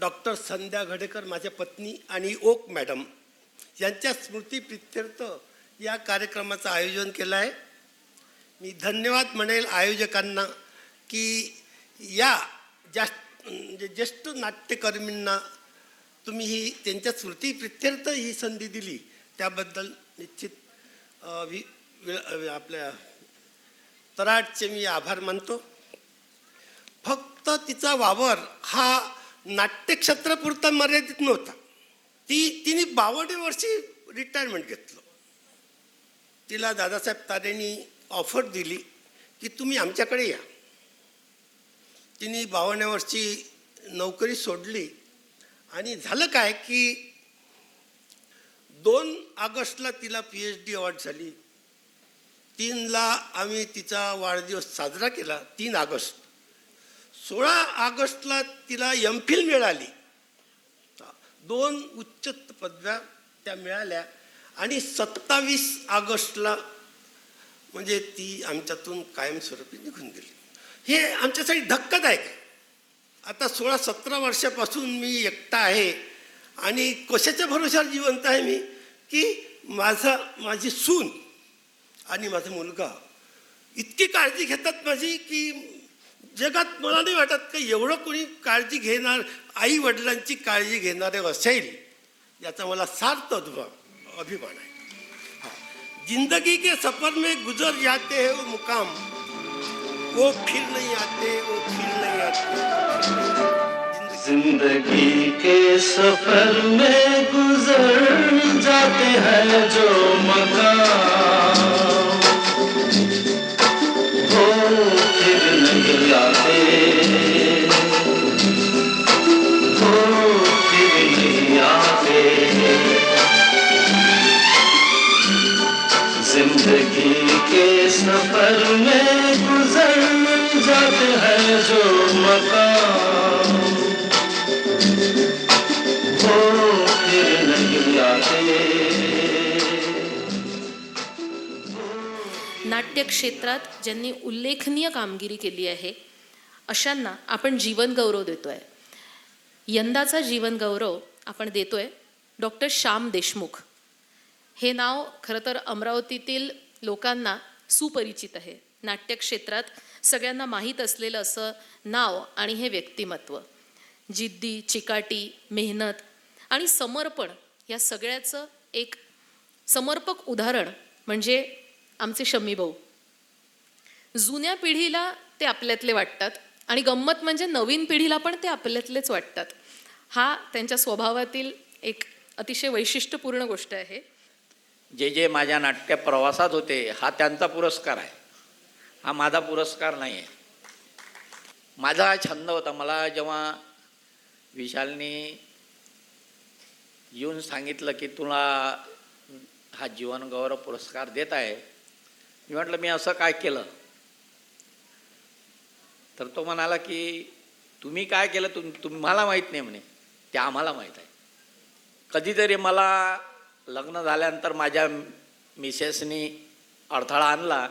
Doctor संध्या घडेकर माझ्या पत्नी आणि ओक मॅडम यांच्या स्मृतीप्रित्यर्थ या कार्यक्रमाचं आयोजन केलं आहे मी धन्यवाद म्हणेल आयोजकांना की या जास्त म्हणजे ज्येष्ठ नाट्यकर्मींना तुम्ही ही त्यांच्या स्मृतीप्रित्यर्थ ही संधी दिली. त्याबद्दल निश्चित वि आपल्या तराटचे मी आभार मानतो. फक्त तिचा वावर हा नाट्यक्षेत्रापुरता मर्यादित नव्हता. ती तिने बावन्न वर्षी रिटायरमेंट घेतलं. तिला दादासाहेब तारेंनी ऑफर दिली की तुम्ही आमच्याकडे या. तिने बावन्न वर्षी नोकरी सोडली. आणि झालं काय की दोन ऑगस्टला तिला पी एच डी अवॉर्ड झाली. तीनला आम्ही तिचा वाढदिवस साजरा केला तीन ऑगस्ट. सोळा ऑगस्टला तिला एम फिल मिळाली. दोन उच्च पदव्या त्या मिळाल्या आणि सत्तावीस ऑगस्टला म्हणजे ती आमच्यातून कायमस्वरूपी निघून गेली. हे आमच्यासाठी धक्कादायक आहे. आता सोळा सतरा वर्षापासून मी एकटा आहे आणि कशाच्या भरोशावर जिवंत आहे मी? की माझा माझी सून आणि माझा मुलगा इतकी काळजी घेतात माझी की जगात मला नाही वाटत का एवढं कोणी काळजी घेणार आई वडिलांची काळजी घेणारे असेल याचा मला सार्थ अनुभव अभिमान आहे. जिंदगी के सफर में गुजर जाते हैं वो मुकाम वो फिर नहीं आते वो फिर नहीं आते। जिंदगी जिंदगी के सफर में गुजर जाते हैं जो मकाम नाट्य क्षेत्रात ज्यांनी उल्लेखनीय कामगिरी केली आहे अशांना आपण जीवनगौरव देतो आहे यंदाचा जीवनगौरव आपण देतो आहे डॉक्टर श्याम देशमुख. हे नाव खरं तर अमरावतीतील लोकांना सुपरिचित आहे. नाट्यक्षेत्रात सगळ्यांना माहीत असलेलं असं नाव आणि हे व्यक्तिमत्व. जिद्दी चिकाटी मेहनत आणि समर्पण या सगळ्याचं एक समर्पक उदाहरण म्हणजे आमचे शम्मी भाऊ. जुन्या पिढीला ते आपल्यातले वाटतात आणि गंमत म्हणजे नवीन पिढीला पण ते आपल्यातलेच वाटतात. हा त्यांच्या स्वभावातील एक अतिशय वैशिष्ट्यपूर्ण गोष्ट आहे. जे जे माझ्या नाट्य प्रवासात होते हा त्यांचा पुरस्कार आहे. हा माझा पुरस्कार नाही आहे माझा हा छंद होता. मला जेव्हा विशालनी येऊन सांगितलं की तुला हा जीवनगौरव पुरस्कार देत आहे मी म्हटलं मी असं काय केलं? तर तो म्हणाला की तुम्ही काय केलं? तुम तुम्हाला माहीत नाही म्हणे. ते आम्हाला माहीत आहे. कधीतरी मला लग्न झाल्यानंतर माझ्या मिसेसनी अडथळा आणला.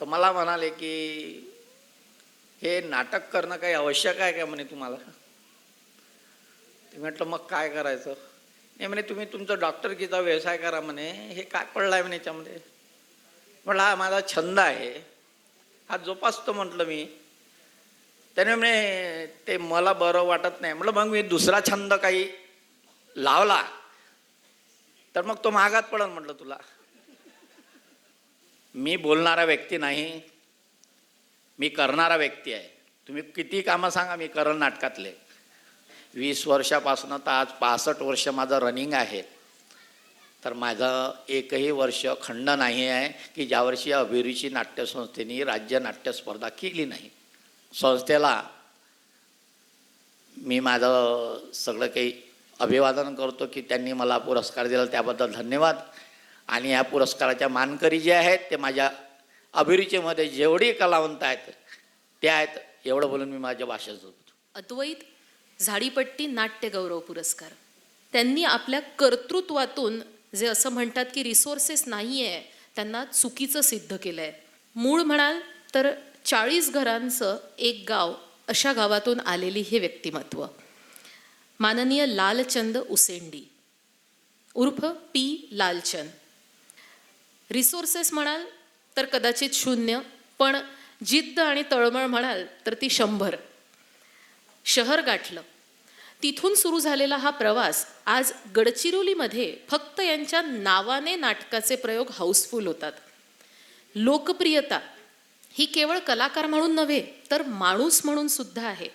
तर मला म्हणाले की हे नाटक करणं काही आवश्यक आहे का म्हणे तुम्हाला? म्हटलं मग काय करायचं? नाही म्हणे तुम्ही तुमचं डॉक्टरकीचा व्यवसाय करा म्हणे. हे काय पडलं आहे म्हणे याच्यामध्ये? म्हटलं हा माझा छंद आहे. हा जोपासतो म्हटलं मी. त्याने म्हणे ते मला बरं वाटत नाही. म्हटलं मग मी दुसरा छंद काही लावला तर मग तो महागात पडन म्हटलं तुला. मी बोलणारा व्यक्ती नाही. मी करणारा व्यक्ती आहे. तुम्ही किती कामं सांगा मी करण नाटकातले. वीस वर्षापासून तर आज पासष्ट वर्ष माझं रनिंग आहे. तर माझं एकही वर्ष खंड नाही आहे की ज्या वर्षी अभिरुची नाट्यसंस्थेने राज्य नाट्यस्पर्धा केली नाही. संस्थेला मी माझं सगळं काही अभिवादन करतो की त्यांनी मला पुरस्कार दिला त्याबद्दल धन्यवाद. आणि या पुरस्काराच्या मानकरी जे आहेत ते माझ्या अभिरुचीमध्ये जेवढी कलावंत आहेत ते आहेत एवढं बोलून मी माझ्या भाषेत जोडतो. अद्वैत झाडीपट्टी नाट्य गौरव पुरस्कार. त्यांनी आपल्या कर्तृत्वातून जे असं म्हणतात की रिसोर्सेस नाही आहे त्यांना चुकीचं सिद्ध केलं आहे मूळ म्हणाल तर चाळीस घरांचं एक गाव अशा गावातून आलेली हे व्यक्तिमत्व. माननीय लालचंद उसेंडी. उर्फ पी. लालचंद. रिसोर्सेस म्हणाल तर कदाचित शून्य पण जिद्द आणि तळमळ म्हणाल तर ती शंभर. शहर गाठलं. तिथून सुरू झालेला हा प्रवास आज गडचिरोलीमध्ये फक्त यांच्या नावाने नाटकाचे प्रयोग हाऊसफुल होतात. लोकप्रियता ही केवळ कलाकार म्हणून नव्हे तर माणूस म्हणून सुद्धा आहे.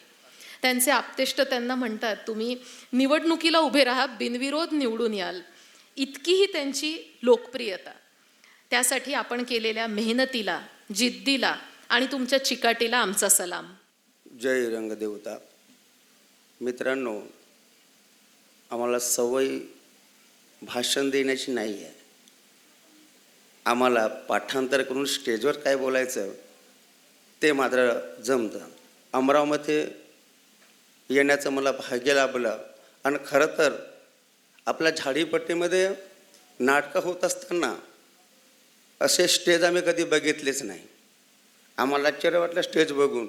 त्यांचे आपतेष्ट त्यांना म्हणतात तुम्ही निवडणुकीला उभे राहा बिनविरोध निवडून याल. इतकीही त्यांची लोकप्रियता. त्यासाठी आपण केलेल्या मेहनतीला जिद्दीला आणि तुमच्या चिकाटीला आमचा सलाम. जय रंगदेवता. मित्रांनो आम्हाला सवय भाषण देण्याची नाही आहे. आम्हाला पाठांतर करून स्टेजवर काय बोलायचं? ते मात्र जमतं. अमरावमध्ये येण्याचं मला भाग्य लाभलं. आणि खरं तर आपल्या झाडीपट्टीमध्ये नाटकं होत असताना असे स्टेज आम्ही कधी बघितलेच नाही. आम्हाला आश्चर्य वाटलं स्टेज बघून.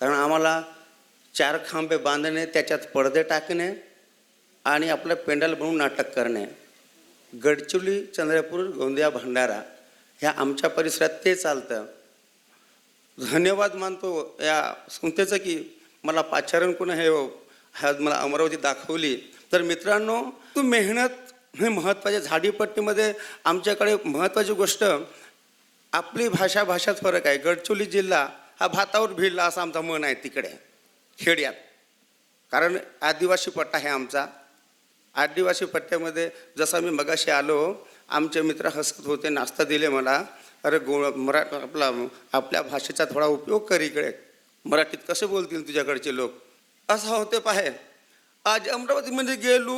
कारण आम्हाला चार खांबे बांधणे त्याच्यात पडदे टाकणे आणि आपलं पेंडल बनवून नाटक करणे. गडचिरोली चंद्रपूर गोंदिया भंडारा ह्या आमच्या परिसरात ते चालतं. धन्यवाद मानतो या संस्थेचं की मला पाचारण कोण हे आज मला अमरावती दाखवली. तर मित्रांनो तू मेहनत हे महत्त्वाच्या झाडीपट्टीमध्ये आमच्याकडे महत्त्वाची गोष्ट आपली भाषा भाषात फरक आहे. गडचोली जिल्हा हा भातावर भिडला असं आमचा मन आहे तिकडे खेड्यात. कारण आदिवासी पट्टा आहे आमचा. आदिवासी पट्ट्यामध्ये जसं मी मगाशी आलो आमचे मित्र हसत होते नाश्ता दिले मला. अरे गो मरा आपला आपल्या भाषेचा थोडा उपयोग कर इकडे. मराठीत कसे बोलतील तुझ्याकडचे लोक? असं होते पाहे. आज अमरावतीमध्ये गेलो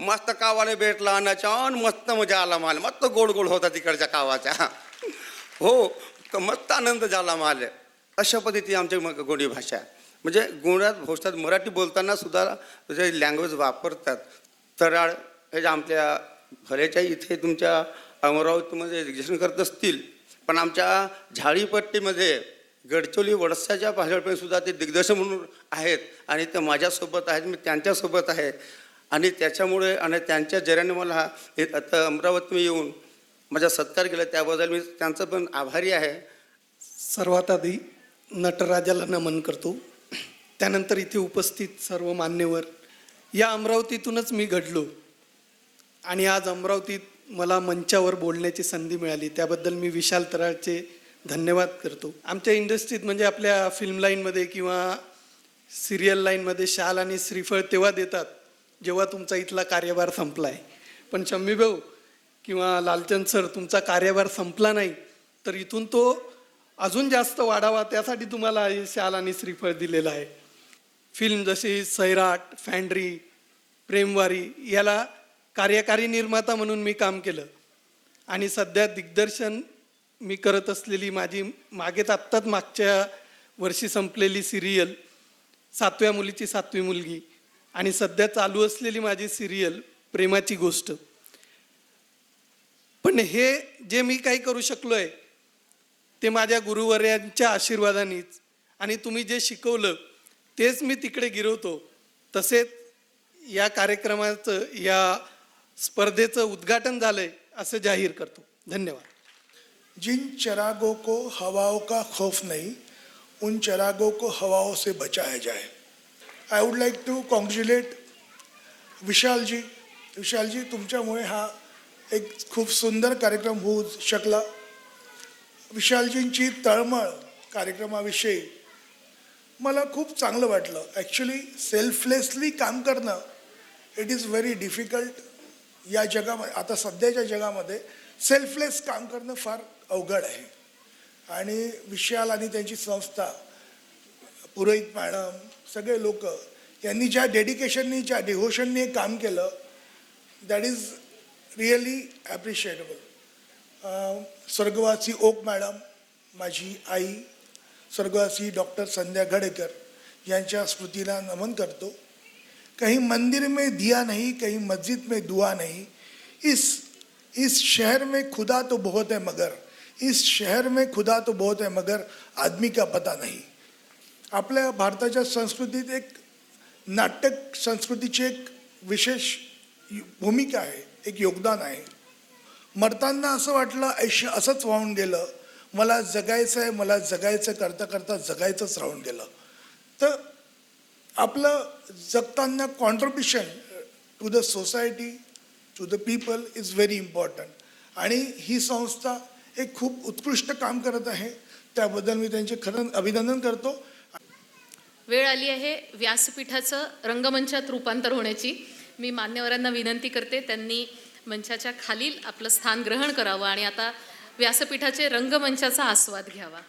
मस्त कावाने भेटला आणि आणि मस्त मजा आला माल. मस्त गोड गोड होता तिकडच्या कावाच्या. हो मस्त आनंद झाला माल. अशा पद्धती आमची मग गोडी भाषा. म्हणजे गुणात भोसतात मराठी बोलताना सुद्धा जे लँग्वेज वापरतात तराळ हे आमच्या भलेच्या इथे तुमच्या अमरावतीमध्ये रिजेक्शन करत असतील पण आमच्या झाडीपट्टीमध्ये गडचोली वडसाच्या भाषेपर्यंत सुद्धा ते दिग्दर्शक म्हणून आहेत आणि ते माझ्यासोबत आहेत मी त्यांच्यासोबत आहे. आणि त्याच्यामुळे आणि त्यांच्या जऱ्याने मला हे आता अमरावती येऊन माझा सत्कार केला. त्याबद्दल मी त्यांचं पण आभारी आहे. सर्वात आधी नटराजाला नमन करतो. त्यानंतर इथे उपस्थित सर्व मान्यवर. या अमरावतीतूनच मी घडलो. आणि आज अमरावतीत मला मंचावर बोलण्याची संधी मिळाली. त्याबद्दल मी विशाल तराळचे धन्यवाद करतो. आमच्या इंडस्ट्रीत म्हणजे आपल्या फिल्म लाईनमध्ये किंवा सिरियल लाईनमध्ये शाल आणि श्रीफळ तेव्हा देतात जेव्हा तुमचा इथला कार्यभार संपला आहे पण शम्मी भाऊ किंवा लालचंद सर तुमचा कार्यभार संपला नाही तर इथून तो अजून जास्त वाढावा त्यासाठी तुम्हाला हे शाल आणि श्रीफळ दिलेलं आहे. फिल्म जशी सैराट फॅन्ड्री प्रेमवारी याला कार्यकारी निर्माता म्हणून मी काम केलं. आणि सध्या दिग्दर्शन मी करत असलेली माझी मागेत आत्ताच मागच्या वर्षी संपलेली सिरियल सातव्या मुलीची सातवी मुलगी आणि सध्या चालू असलेली माझी सिरियल प्रेमाची गोष्ट. पण हे जे मी काही करू शकलो आहे ते माझ्या गुरुवर्यांच्या आशीर्वादानेच. आणि तुम्ही जे शिकवलं तेच मी तिकडे गिरवतो. तसेच या कार्यक्रमाचं या स्पर्धेचं उद्घाटन झालंय असं जाहीर करतो. धन्यवाद. जिन चरागों को हवाओं का खौफ नहीं उन चरागों को हवाओं से बचाया जाए। I would like to congratulate Vishalji Vishalji तुमच्यामुळे हा एक खूप सुंदर कार्यक्रम होऊ शकला. विशालजींची तळमळ कार्यक्रमाविषयी मला खूप चांगलं वाटलं. ॲक्च्युली सेल्फलेसली काम करणं इट इज व्हेरी डिफिकल्ट या जगामध्ये आता सध्याच्या जगामध्ये सेल्फलेस काम करणं फार अवघड आहे. आणि विशाल आणि त्यांची संस्था पुरोहित मॅडम सगळे लोक यांनी ज्या डेडिकेशननी ज्या डिव्होशननी काम केलं दॅट इज रिअली ॲप्रिशिएटेबल स्वर्गवासी ओक मॅडम माझी आई स्वर्गवासी डॉक्टर संध्या घडेकर यांच्या स्मृतीला नमन करतो. कहीं मंदिर में दिया नहीं कहीं मस्जिद में दुआ नहीं। इस इस शहर में खुदा तो बहुत है मगर इस शहर में खुदा तो बहुत है मगर आदमी का पता नहीं। आपल्या भारताच्या संस्कृतीत एक नाटक संस्कृतीची एक विशेष भूमिका आहे एक योगदान आहे. मरताना असं वाटलं आयुष्य असंच वाहून गेलं. मला जगायचं आहे मला जगायचं करता करता जगायचंच राहून गेलं. तर आपलं जगताना contribution to the society to the people is very important आणि ही संस्था एक खूप उत्कृष्ट काम करत आहे. त्याबद्दल मी त्यांचे खरं अभिनंदन करतो. वेळ आली आहे व्यासपीठाचं रंगमंचात रूपांतर होण्याची. मी मान्यवरांना विनंती करते त्यांनी मंचाच्या खालील आपलं स्थान ग्रहण करावं आणि आता व्यासपीठाचे रंगमंचाचा आस्वाद घ्यावा.